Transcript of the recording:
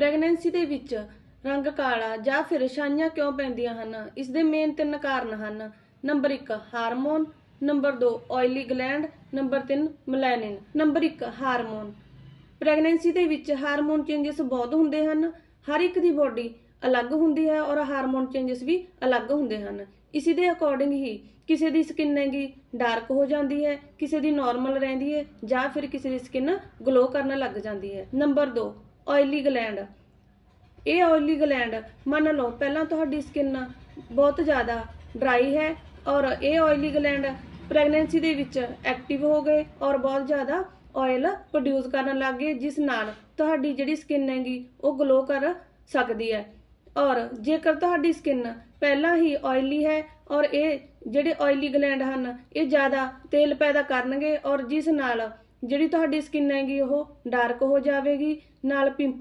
Pregnancy ਦੇ ਵਿੱਚ ਰੰਗ ਕਾਲਾ ਜਾਂ ਫਿਰ ਛਾਈਆਂ ਕਿਉਂ ਪੈਂਦੀਆਂ ਹਨ? ਇਸ ਦੇ ਮੇਨ ਤਿੰਨ ਕਾਰਨ ਹਨ। Number 1 hormone. Number 2 oily gland number 3 melanin number 1 hormone. Pregnancy ਦੇ ਵਿੱਚ ਹਾਰਮੋਨ ਚੇਂਜਸ ਬਹੁਤ ਹੁੰਦੇ ਹਨ। ਹਰ ਇੱਕ ਦੀ ਬੋਡੀ ਅਲੱਗ ਹੁੰਦੀ ਹੈ ਔਰ ਹਾਰਮੋਨ ਚੇਂਜਸ ਵੀ ਅਲੱਗ ਹੁੰਦੇ ਹਨ। ਇਸੇ ਦੇ ਅਕੋਰਡਿੰਗ ਹੀ ਕਿਸੇ ਦੀ ਸਕਿਨ ਹੈਗੀ ਡਾਰਕ ਹੋ ਜਾਂਦੀ ਹੈ, ਕਿਸੇ ਦੀ ਨਾਰਮਲ ਰਹਿੰਦੀ ਹੈ ਜਾਂ ਫਿਰ ਕਿਸੇ ਦੀ ਸਕਿਨ ਗਲੋ ਕਰਨ ਲੱਗ ਜਾਂਦੀ ਹੈ। ਨੰਬਰ 2 ਆਇਲੀ ਗਲੈਂਡ ਇਹ ਆਇਲੀ ਗਲੈਂਡ ਮੰਨ ਲਓ, ਪਹਿਲਾਂ ਤੁਹਾਡੀ ਸਕਿਨ ਬਹੁਤ ਜ਼ਿਆਦਾ ਡਰਾਈ ਹੈ ਔਰ ਇਹ ਆਇਲੀ ਗਲੈਂਡ ਪ੍ਰੈਗਨੈਂਸੀ ਦੇ ਵਿੱਚ ਐਕਟਿਵ ਹੋ ਗਏ ਔਰ ਬਹੁਤ ਜ਼ਿਆਦਾ ਆਇਲ ਪ੍ਰੋਡਿਊਸ ਕਰਨ ਲੱਗ ਗਏ, ਜਿਸ ਨਾਲ ਤੁਹਾਡੀ ਜਿਹੜੀ ਸਕਿਨ ਹੈਗੀ, ਉਹ ਗਲੋ ਕਰ ਸਕਦੀ ਹੈ। ਔਰ ਜੇਕਰ ਤੁਹਾਡੀ ਸਕਿਨ ਪਹਿਲਾਂ ਹੀ ਆਇਲੀ ਹੈ ਔਰ ਇਹ ਜਿਹੜੇ ਆਇਲੀ ਗਲੈਂਡ ਹਨ, ਇਹ ਜ਼ਿਆਦਾ ਤੇਲ ਪੈਦਾ ਕਰਨਗੇ ਔਰ ਜਿਸ ਨਾਲ ਜਿਹੜੀ ਤੁਹਾਡੀ ਸਕਿਨ ਹੈਗੀ ਉਹ ਡਾਰਕ ਹੋ ਜਾਵੇਗੀ ਨਾਲ ਪਿੰਪਲ